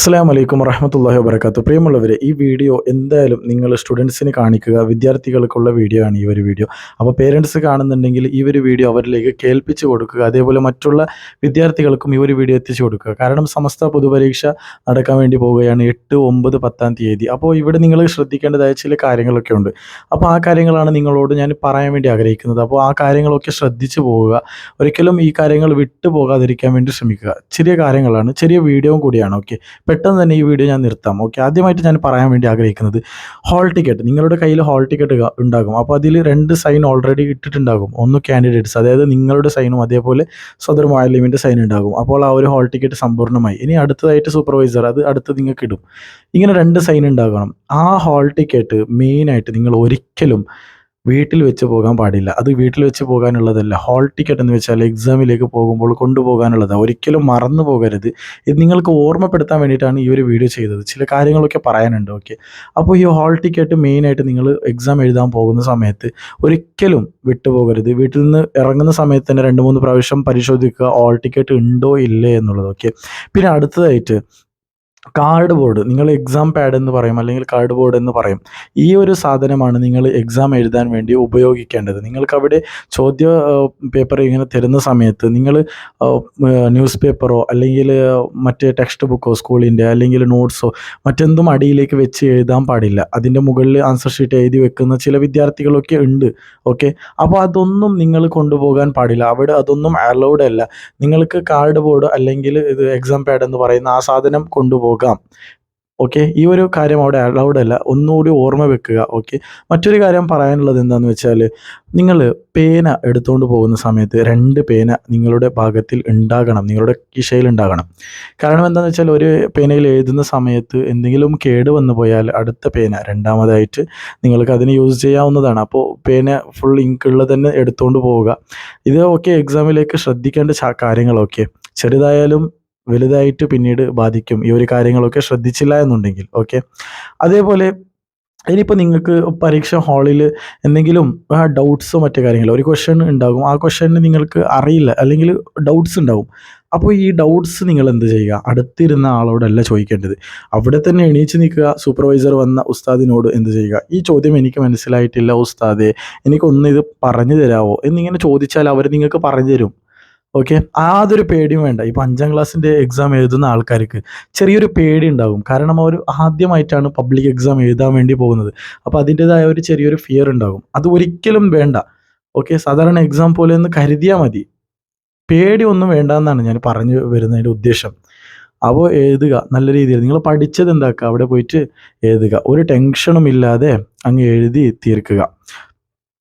അസ്സാം വലൈക്കും വറഹമത്തല്ലാഹി വബർക്കാത്തു പ്രിയമുള്ളവരെ ഈ വീഡിയോ എന്തായാലും നിങ്ങൾ സ്റ്റുഡൻസിന് കാണിക്കുക വിദ്യാർത്ഥികൾക്കുള്ള വീഡിയോ ആണ് ഈ ഒരു വീഡിയോ. അപ്പോൾ പേരൻസ് കാണുന്നുണ്ടെങ്കിൽ ഈ ഒരു വീഡിയോ അവരിലേക്ക് കേൾപ്പിച്ച് കൊടുക്കുക അതേപോലെ മറ്റുള്ള വിദ്യാർത്ഥികൾക്കും ഈ ഒരു വീഡിയോ എത്തിച്ചു കൊടുക്കുക. കാരണം സമസ്ത പൊതുപരീക്ഷ നടക്കാൻ വേണ്ടി പോവുകയാണ് എട്ട് ഒമ്പത് പത്താം തീയതി. അപ്പോൾ ഇവിടെ നിങ്ങൾ ശ്രദ്ധിക്കേണ്ടതായ ചില കാര്യങ്ങളൊക്കെ ഉണ്ട്. അപ്പോൾ ആ കാര്യങ്ങളാണ് നിങ്ങളോട് ഞാൻ പറയാൻ വേണ്ടി ആഗ്രഹിക്കുന്നത്. അപ്പോൾ ആ കാര്യങ്ങളൊക്കെ ശ്രദ്ധിച്ചു പോവുക. ഒരിക്കലും ഈ കാര്യങ്ങൾ വിട്ടു പോകാതിരിക്കാൻ വേണ്ടി ശ്രമിക്കുക. ചെറിയ കാര്യങ്ങളാണ് ചെറിയ വീഡിയോ കൂടിയാണ് ഓക്കെ. പെട്ടെന്ന് തന്നെ ഈ വീഡിയോ ഞാൻ നിർത്താം. ഓക്കെ ആദ്യമായിട്ട് ഞാൻ പറയാൻ വേണ്ടി ആഗ്രഹിക്കുന്നത് ഹോൾ ടിക്കറ്റ് നിങ്ങളുടെ കയ്യിൽ ഹോൾ ടിക്കറ്റ് ഉണ്ടാകും. അപ്പോൾ അതിൽ രണ്ട് സൈൻ ഓൾറെഡി ഇട്ടിട്ടുണ്ടാകും. ഒന്ന് കാൻഡിഡേറ്റ്സ് അതായത് നിങ്ങളുടെ സൈനും അതേപോലെ സദർ മാലിമിന്റെ സൈൻ ഉണ്ടാകും. അപ്പോൾ ആ ഒരു ഹോൾ ടിക്കറ്റ് സമ്പൂർണമായി. ഇനി അടുത്തതായിട്ട് സൂപ്പർവൈസർ അത് അടുത്ത് നിങ്ങൾക്ക് ഇടും. ഇങ്ങനെ രണ്ട് സൈൻ ഉണ്ടാകണം. ആ ഹോൾ ടിക്കറ്റ് മെയിനായിട്ട് നിങ്ങൾ ഒരിക്കലും വീട്ടിൽ വെച്ച് പോകാൻ പാടില്ല. അത് വീട്ടിൽ വെച്ച് പോകാനുള്ളതല്ല. ഹോൾ ടിക്കറ്റ് എന്ന് വെച്ചാൽ എക്സാമിലേക്ക് പോകുമ്പോൾ കൊണ്ടുപോകാനുള്ളതാണ് ഒരിക്കലും മറന്നു പോകരുത്. ഇത് നിങ്ങൾക്ക് ഓർമ്മപ്പെടുത്താൻ വേണ്ടിയിട്ടാണ് ഈ ഒരു വീഡിയോ ചെയ്തത്. ചില കാര്യങ്ങളൊക്കെ പറയാനുണ്ട്. ഓക്കെ അപ്പോൾ ഈ ഹോൾ ടിക്കറ്റ് മെയിനായിട്ട് നിങ്ങൾ എക്സാം എഴുതാൻ പോകുന്ന സമയത്ത് ഒരിക്കലും വിട്ടുപോകരുത്. വീട്ടിൽ നിന്ന് ഇറങ്ങുന്ന സമയത്ത് തന്നെ രണ്ട് മൂന്ന് പ്രാവശ്യം പരിശോധിക്കുക. ഹോൾ ടിക്കറ്റ് ഉണ്ടോ ഇല്ലേ എന്നുള്ളത്. ഓക്കെ പിന്നെ അടുത്തതായിട്ട് കാർഡ് ബോർഡ് നിങ്ങൾ എക്സാം പാഡ് എന്ന് പറയും അല്ലെങ്കിൽ കാർഡ് ബോർഡ് എന്ന് പറയും. ഈ ഒരു സാധനമാണ് നിങ്ങൾ എക്സാം എഴുതാൻ വേണ്ടി ഉപയോഗിക്കേണ്ടത്. നിങ്ങൾക്ക് അവിടെ ചോദ്യ പേപ്പർ ഇങ്ങനെ തരുന്ന സമയത്ത് നിങ്ങൾ ന്യൂസ് പേപ്പറോ അല്ലെങ്കിൽ മറ്റ് ടെക്സ്റ്റ് ബുക്കോ സ്കൂളിന്റെ അല്ലെങ്കിൽ നോട്ട്സോ മറ്റെന്തും അടിയിലേക്ക് വെച്ച് എഴുതാൻ പാടില്ല. അതിന്റെ മുകളിൽ ആൻസർ ഷീറ്റ് എഴുതി വെക്കുന്ന ചില വിദ്യാർത്ഥികളൊക്കെ ഉണ്ട്. ഓക്കെ? അപ്പോൾ അതൊന്നും നിങ്ങൾ കൊണ്ടുപോകാൻ പാടില്ല. അവിടെ അതൊന്നും അലൗഡ് അല്ല. നിങ്ങൾക്ക് കാർഡ് ബോർഡ് അല്ലെങ്കിൽ ഇത് എക്സാം പാഡ് എന്ന് പറയുന്ന ആ സാധനം കൊണ്ടുപോകാം ഓക്കെ ഈ ഒരു കാര്യം അവിടെ അലൗഡ് അല്ല. ഒന്നുകൂടി ഓർമ്മ വെക്കുക. ഓക്കെ മറ്റൊരു കാര്യം പറയാനുള്ളത് എന്താണെന്ന് വെച്ചാൽ നിങ്ങൾ പേന എടുത്തുകൊണ്ട് പോകുന്ന സമയത്ത് രണ്ട് പേന നിങ്ങളുടെ ഭാഗത്തിൽ ഉണ്ടാകണം. നിങ്ങളുടെ കിശയിൽ ഉണ്ടാകണം. കാരണം എന്താണെന്ന് വെച്ചാൽ ഒരു പേനയിൽ എഴുതുന്ന സമയത്ത് എന്തെങ്കിലും കേട് വന്നു പോയാൽ അടുത്ത പേന രണ്ടാമതായിട്ട് നിങ്ങൾക്ക് അതിന് യൂസ് ചെയ്യാവുന്നതാണ്. അപ്പോൾ പേന ഫുൾ ഇങ്ക് ഉള്ളത് തന്നെ എടുത്തുകൊണ്ട് പോവുക. ഇത് ഓക്കെ എക്സാമിലേക്ക് ശ്രദ്ധിക്കേണ്ട കാര്യങ്ങളൊക്കെ ചെറുതായാലും വലുതായിട്ട് പിന്നീട് ബാധിക്കും. ഈ ഒരു കാര്യങ്ങളൊക്കെ ശ്രദ്ധിച്ചില്ല എന്നുണ്ടെങ്കിൽ ഓക്കെ അതേപോലെ ഇനിയിപ്പോൾ നിങ്ങൾക്ക് പരീക്ഷ ഹാളിൽ എന്തെങ്കിലും ഡൗട്ട്സോ മറ്റു കാര്യങ്ങളോ ഒരു ക്വസ്റ്റ്യൻ ഉണ്ടാകും. ആ ക്വസ്റ്റ്യന് നിങ്ങൾക്ക് അറിയില്ല അല്ലെങ്കിൽ ഡൗട്ട്സ് ഉണ്ടാകും അപ്പോൾ ഈ ഡൗട്ട്സ് നിങ്ങൾ എന്ത് ചെയ്യുക? അടുത്തിരുന്ന ആളോടല്ല ചോദിക്കേണ്ടത്. അവിടെ തന്നെ എണീച്ച് നിൽക്കുക. സൂപ്പർവൈസർ വന്ന ഉസ്താദിനോട് എന്ത് ചെയ്യുക? ഈ ചോദ്യം എനിക്ക് മനസ്സിലായിട്ടില്ല ഉസ്താദെ എനിക്കൊന്ന് ഇത് പറഞ്ഞു തരാമോ എന്നിങ്ങനെ ചോദിച്ചാൽ അവർ നിങ്ങൾക്ക് പറഞ്ഞു തരും. ഓക്കെ ആതൊരു പേടിയും വേണ്ട. ഇപ്പം അഞ്ചാം ക്ലാസ്സിന്റെ എക്സാം എഴുതുന്ന ആൾക്കാർക്ക് ചെറിയൊരു പേടി ഉണ്ടാകും കാരണം അവർ ആദ്യമായിട്ടാണ് പബ്ലിക് എക്സാം എഴുതാൻ വേണ്ടി പോകുന്നത്. അപ്പോൾ അതിന്റെതായ ഒരു ചെറിയൊരു ഫിയർ ഉണ്ടാകും. അത് ഒരിക്കലും വേണ്ട. ഓക്കെ സാധാരണ എക്സാം പോലെ ഒന്ന് കരുതിയാൽ മതി. പേടി ഒന്നും വേണ്ട എന്നാണ് ഞാൻ പറഞ്ഞു വരുന്നതിന്റെ ഉദ്ദേശം. അപ്പോൾ എഴുതുക. നല്ല രീതിയിൽ. നിങ്ങൾ പഠിച്ചത് എന്താക്കുക? അവിടെ പോയിട്ട് എഴുതുക. ഒരു ടെൻഷനും ഇല്ലാതെ അങ്ങ് എഴുതി തീർക്കുക.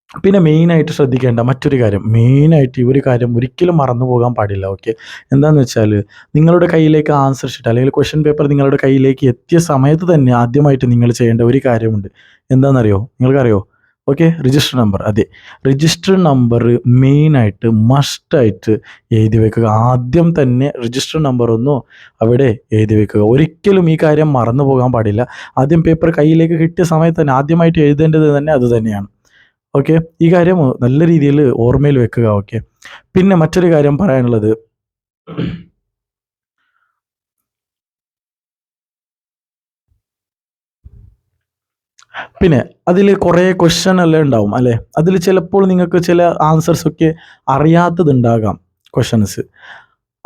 പിന്നെ മെയിനായിട്ട് ശ്രദ്ധിക്കേണ്ട മറ്റൊരു കാര്യം. മെയിനായിട്ട് ഈ ഒരു കാര്യം ഒരിക്കലും മറന്നു പോകാൻ പാടില്ല ഓക്കെ എന്താണെന്ന് വെച്ചാൽ നിങ്ങളുടെ കയ്യിലേക്ക് ആൻസർ ഷീറ്റ് അല്ലെങ്കിൽ ക്വസ്റ്റ്യൻ പേപ്പർ നിങ്ങളുടെ കയ്യിലേക്ക് എത്തിയ സമയത്ത് തന്നെ ആദ്യമായിട്ട് നിങ്ങൾ ചെയ്യേണ്ട ഒരു കാര്യമുണ്ട്. എന്താണെന്നറിയോ നിങ്ങൾക്കറിയോ? ഓക്കെ രജിസ്റ്റർ നമ്പർ അതെ. രജിസ്റ്റർ നമ്പർ മെയിനായിട്ട് മസ്റ്റായിട്ട് എഴുതി വെക്കുക. ആദ്യം തന്നെ രജിസ്റ്റർ നമ്പർ ഒന്നോ അവിടെ എഴുതി വെക്കുക. ഒരിക്കലും ഈ കാര്യം മറന്നു പോകാൻ പാടില്ല. ആദ്യം പേപ്പർ കയ്യിലേക്ക് കിട്ടിയ സമയത്ത് തന്നെ ആദ്യമായിട്ട് എഴുതേണ്ടത് തന്നെ അത് തന്നെയാണ്. ഓക്കെ ഈ കാര്യം നല്ല രീതിയിൽ ഓർമ്മയിൽ വെക്കുക ഓക്കെ പിന്നെ മറ്റൊരു കാര്യം പറയാനുള്ളത്. പിന്നെ അതിൽ കുറേ ക്വസ്റ്റ്യൻ എല്ലാം ഉണ്ടാവും അല്ലേ? അതിൽ ചിലപ്പോൾ നിങ്ങൾക്ക് ചില ആൻസേഴ്സ് ഒക്കെ അറിയാത്തതുണ്ടാകാം ക്വസ്റ്റ്യൻസ്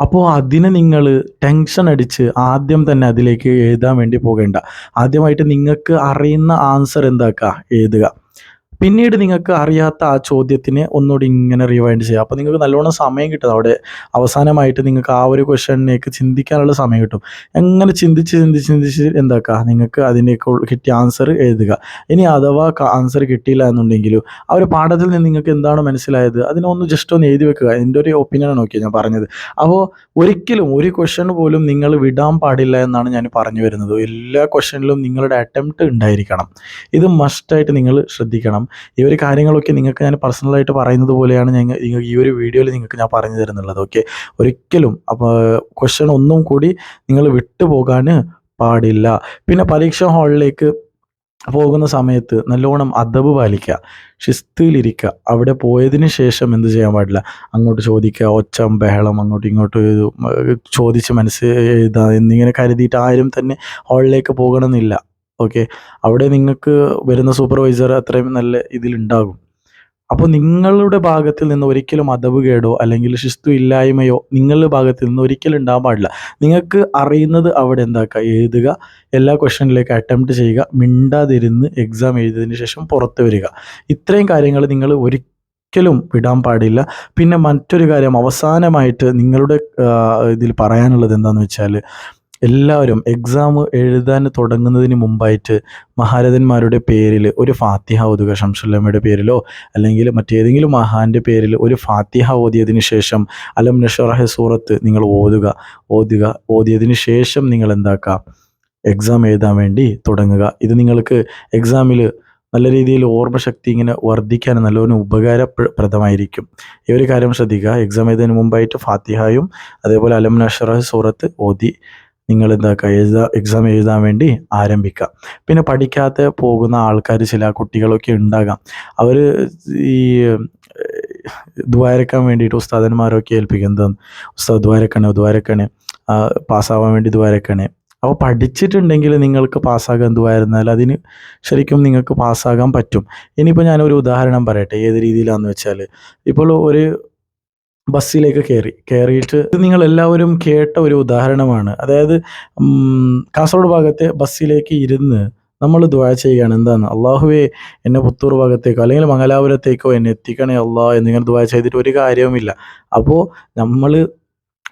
അപ്പോൾ അതിനെ നിങ്ങൾ ടെൻഷൻ അടിച്ച് ആദ്യം തന്നെ അതിലേക്ക് എഴുതാൻ വേണ്ടി പോകേണ്ട. ആദ്യമായിട്ട് നിങ്ങൾക്ക് അറിയുന്ന ആൻസർ എന്താക്കുക എഴുതുക. പിന്നീട് നിങ്ങൾക്ക് അറിയാത്ത ആ ചോദ്യത്തിന് ഒന്നുകൂടി ഇങ്ങനെ റിവൈൻഡ് ചെയ്യാം. അപ്പോൾ നിങ്ങൾക്ക് നല്ലോണം സമയം കിട്ടും. അവിടെ അവസാനമായിട്ട് നിങ്ങൾക്ക് ആ ഒരു ക്വസ്റ്റനിലേക്ക് ചിന്തിക്കാനുള്ള സമയം കിട്ടും. എങ്ങനെ ചിന്തിച്ച് ചിന്തിച്ച് ചിന്തിച്ച് എന്താക്കുക നിങ്ങൾക്ക് അതിനേക്ക് കിട്ടിയ ആൻസർ എഴുതുക. ഇനി അഥവാ ആൻസർ കിട്ടിയില്ല എന്നുണ്ടെങ്കിലും ആ ഒരു പാഠത്തിൽ നിന്ന് നിങ്ങൾക്ക് എന്താണ് മനസ്സിലായത്? അതിനൊന്ന് ജസ്റ്റ് ഒന്ന് എഴുതി വെക്കുക. എന്റെ ഒരു ഒപ്പീനിയനാണ് നോക്കിയത് ഞാൻ പറഞ്ഞത്. അപ്പോൾ ഒരിക്കലും ഒരു ക്വസ്റ്റ്യൻ പോലും നിങ്ങൾ വിടാൻ പാടില്ല എന്നാണ് ഞാൻ പറഞ്ഞു വരുന്നത്. എല്ലാ ക്വസ്റ്റ്യനിലും നിങ്ങളുടെ അറ്റംപ്റ്റ് ഉണ്ടായിരിക്കണം. ഇത് മസ്റ്റായിട്ട് നിങ്ങൾ ശ്രദ്ധിക്കണം. ഈ ഒരു കാര്യങ്ങളൊക്കെ നിങ്ങൾക്ക് ഞാൻ പേഴ്സണലായിട്ട് പറയുന്നത് പോലെയാണ് ഞങ്ങൾ ഈ ഒരു വീഡിയോയിൽ നിങ്ങൾക്ക് ഞാൻ പറഞ്ഞു തരുന്നുള്ളത്. ഓക്കെ ഒരിക്കലും അപ്പോൾ ക്വസ്റ്റ്യൻ ഒന്നും കൂടി നിങ്ങൾ വിട്ടുപോകാൻ പാടില്ല. പിന്നെ പരീക്ഷാ ഹാളിലേക്ക് പോകുന്ന സമയത്ത് നല്ലോണം അദബ് പാലിക്കുക ശിസ്തിയിലിരിക്കുക അവിടെ പോയതിന് ശേഷം എന്ത് ചെയ്യാൻ പാടില്ല? അങ്ങോട്ട് ചോദിക്കുക ഒച്ചം ബഹളം അങ്ങോട്ടും ഇങ്ങോട്ടും ചോദിച്ച് മനസ്സ് എഴുതുക എന്നിങ്ങനെ കരുതിയിട്ട് ആരും തന്നെ ഹാളിലേക്ക് പോകണമെന്നില്ല. ഓക്കെ? അവിടെ നിങ്ങൾക്ക് വരുന്ന സൂപ്പർവൈസർ അത്രയും നല്ല ഇതിലുണ്ടാകും. അപ്പോൾ നിങ്ങളുടെ ഭാഗത്തിൽ നിന്ന് ഒരിക്കലും അതവ് കേടോ അല്ലെങ്കിൽ ശിസ്തു ഇല്ലായ്മയോ നിങ്ങളുടെ ഭാഗത്തിൽ നിന്ന് ഒരിക്കലും ഉണ്ടാകാൻ പാടില്ല. നിങ്ങൾക്ക് അറിയുന്നത് അവിടെ എന്താക്കുക? എഴുതുക എല്ലാ ക്വസ്റ്റ്യനിലേക്ക് അറ്റംപ്റ്റ് ചെയ്യുക മിണ്ടാതിരുന്ന് എക്സാം എഴുതിയതിന് ശേഷം പുറത്ത് വരിക. ഇത്രയും കാര്യങ്ങൾ നിങ്ങൾ ഒരിക്കലും വിടാൻ പാടില്ല. പിന്നെ മറ്റൊരു കാര്യം അവസാനമായിട്ട് നിങ്ങളുടെ ഇതിൽ പറയാനുള്ളത് എന്താണെന്ന് വെച്ചാൽ എല്ലാവരും എക്സാം എഴുതാൻ തുടങ്ങുന്നതിന് മുമ്പായിട്ട് മഹാരഥന്മാരുടെ പേരിൽ ഒരു ഫാത്തിഹ ഓതുക ഷംസുല്ലമ്മയുടെ പേരിലോ അല്ലെങ്കിൽ മറ്റേതെങ്കിലും മഹാന്റെ പേരിൽ ഒരു ഫാത്തിഹ ഓതിയതിന് ശേഷം അലം നഷറഹ സൂറത്ത് നിങ്ങൾ ഓതുക ഓതുക ഓതിയതിന് ശേഷം നിങ്ങൾ എന്താക്കുക? എക്സാം എഴുതാൻ വേണ്ടി തുടങ്ങുക. ഇത് നിങ്ങൾക്ക് എക്സാമിൽ നല്ല രീതിയിൽ ഓർമ്മശക്തി ഇങ്ങനെ വർദ്ധിക്കാൻ നല്ലൊരു ഉപകാരപ്രദമായിരിക്കും. ഈ ഒരു കാര്യം ശ്രദ്ധിക്കുക. എക്സാം എഴുതുന്നതിന് മുമ്പായിട്ട് ഫാത്തിഹായും അതേപോലെ അലം നഷറഹ സൂറത്ത് ഓതി നിങ്ങൾ എന്താക്കുക എഴുതാ എക്സാം എഴുതാൻ വേണ്ടി ആരംഭിക്കുക. പിന്നെ പഠിക്കാതെ പോകുന്ന ആൾക്കാർ ചില കുട്ടികളൊക്കെ ഉണ്ടാകാം. അവർ ഈ ദ്വാരക്കാൻ വേണ്ടിയിട്ട് ഉസ്താദന്മാരൊക്കെ ഏൽപ്പിക്കും എന്താണ്? ഉസ്താദ് ദ്വാരക്കണേ ദ്വാരക്കണേ. പാസ്സാവാൻ വേണ്ടി ദ്വാരക്കണേ. അപ്പോൾ പഠിച്ചിട്ടുണ്ടെങ്കിൽ നിങ്ങൾക്ക് പാസ്സാകാൻ എന്തുവായിരുന്നാൽ അതിന് ശരിക്കും നിങ്ങൾക്ക് പാസ്സാകാൻ പറ്റും. ഇനിയിപ്പോൾ ഞാനൊരു ഉദാഹരണം പറയട്ടെ ഏത് രീതിയിലാണെന്ന് വെച്ചാൽ. ഇപ്പോൾ ഒരു ബസ്സിലേക്ക് കയറി കയറിയിട്ട് ഇത് നിങ്ങൾ എല്ലാവരും കേട്ട ഒരു ഉദാഹരണമാണ്. അതായത് കാസർഗോഡ് ഭാഗത്തെ ബസ്സിലേക്ക് ഇരുന്ന് നമ്മൾ ദ്വാ ചെയ്യുകയാണ്. എന്താണ്? അള്ളാഹുവെ എന്നെ പുത്തൂർ ഭാഗത്തേക്കോ അല്ലെങ്കിൽ മംഗലാപുരത്തേക്കോ എന്നെ എത്തിക്കണേ അള്ളാഹ് എന്നിങ്ങനെ ദ്വാ ചെയ്തിട്ട് ഒരു കാര്യവുമില്ല. അപ്പോൾ നമ്മൾ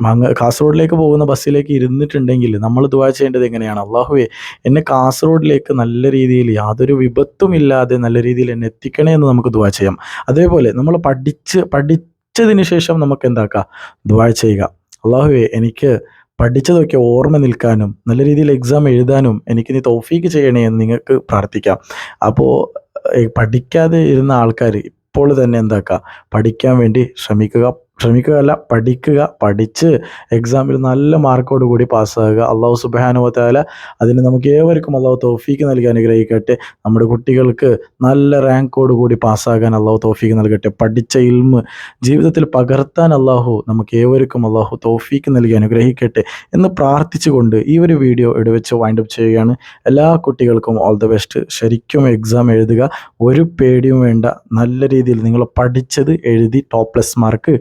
മംഗ കാസർഗോഡിലേക്ക് പോകുന്ന ബസ്സിലേക്ക് ഇരുന്നിട്ടുണ്ടെങ്കിൽ നമ്മൾ ദുവാ ചെയ്യേണ്ടത് എങ്ങനെയാണ്? അള്ളാഹുവെ എന്നെ കാസർഗോഡിലേക്ക് നല്ല രീതിയിൽ യാതൊരു വിപത്തും ഇല്ലാതെ നല്ല രീതിയിൽ എന്നെ എത്തിക്കണേ എന്ന് നമുക്ക് ദുവാ ചെയ്യാം. അതേപോലെ നമ്മൾ പഠിച്ച് പഠിച്ചതിന് ശേഷം നമുക്ക് എന്താക്കാം ദ്വാ ചെയ്യുക. അള്ളാഹുവെ എനിക്ക് പഠിച്ചതൊക്കെ ഓർമ്മ നിൽക്കാനും നല്ല രീതിയിൽ എക്സാം എഴുതാനും എനിക്ക് നീ തോഫീക്ക് ചെയ്യണേ എന്ന് നിങ്ങൾക്ക് പ്രാർത്ഥിക്കാം. അപ്പോൾ പഠിക്കാതെ ഇരുന്ന ആൾക്കാർ ഇപ്പോൾ തന്നെ എന്താക്കുക പഠിക്കാൻ വേണ്ടി ശ്രമിക്കുക. ശ്രമിക്കുക അല്ല പഠിക്കുക പഠിച്ച് എക്സാമിൽ നല്ല മാർക്കോട് കൂടി പാസ്സാകുക. അള്ളാഹു സുബാനുവത്താല അതിന് നമുക്ക് ഏവർക്കും അള്ളാഹു തോഫീക്ക് നൽകി അനുഗ്രഹിക്കട്ടെ. നമ്മുടെ കുട്ടികൾക്ക് നല്ല റാങ്കോട് കൂടി പാസ്സാകാൻ അള്ളാഹു തോഫീക്ക് നൽകട്ടെ. പഠിച്ച ഇൽമ് ജീവിതത്തിൽ പകർത്താൻ അള്ളാഹു നമുക്ക് ഏവർക്കും അള്ളാഹു തോഫീക്ക് നൽകി അനുഗ്രഹിക്കട്ടെ എന്ന് പ്രാർത്ഥിച്ചുകൊണ്ട് ഈ ഒരു വീഡിയോ ഇടവെച്ച് വൈൻഡപ്പ് ചെയ്യുകയാണ്. എല്ലാ കുട്ടികൾക്കും ഓൾ ദ ബെസ്റ്റ് ശരിക്കും എക്സാം എഴുതുക. ഒരു പേടിയും വേണ്ട. നല്ല രീതിയിൽ നിങ്ങൾ പഠിച്ചത് എഴുതി ടോപ്ലെസ് പ്ലസ് മാർക്ക്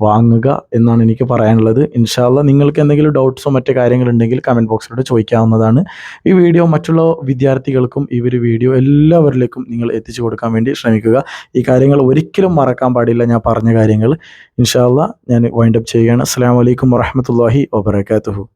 വാങ്ങുക എന്നാണ് എനിക്ക് പറയാനുള്ളത്. ഇൻഷാല്ല നിങ്ങൾക്ക് എന്തെങ്കിലും ഡൗട്ട്സോ മറ്റ് കാര്യങ്ങളുണ്ടെങ്കിൽ കമന്റ് ബോക്സിലൂടെ ചോദിക്കാവുന്നതാണ്. ഈ വീഡിയോ മറ്റുള്ള വിദ്യാർത്ഥികൾക്കും ഈ ഒരു വീഡിയോ എല്ലാവരിലേക്കും നിങ്ങൾ എത്തിച്ചു കൊടുക്കാൻ വേണ്ടി ശ്രമിക്കുക. ഈ കാര്യങ്ങൾ ഒരിക്കലും മറക്കാൻ പാടില്ല ഞാൻ പറഞ്ഞ കാര്യങ്ങൾ. ഇൻഷാല്ല ഞാൻ വൈൻഡപ്പ് ചെയ്യുകയാണ്. അസ്സാം വലൈക്കും വറഹമത്തല്ലാഹി വബർക്കാത്തുഹു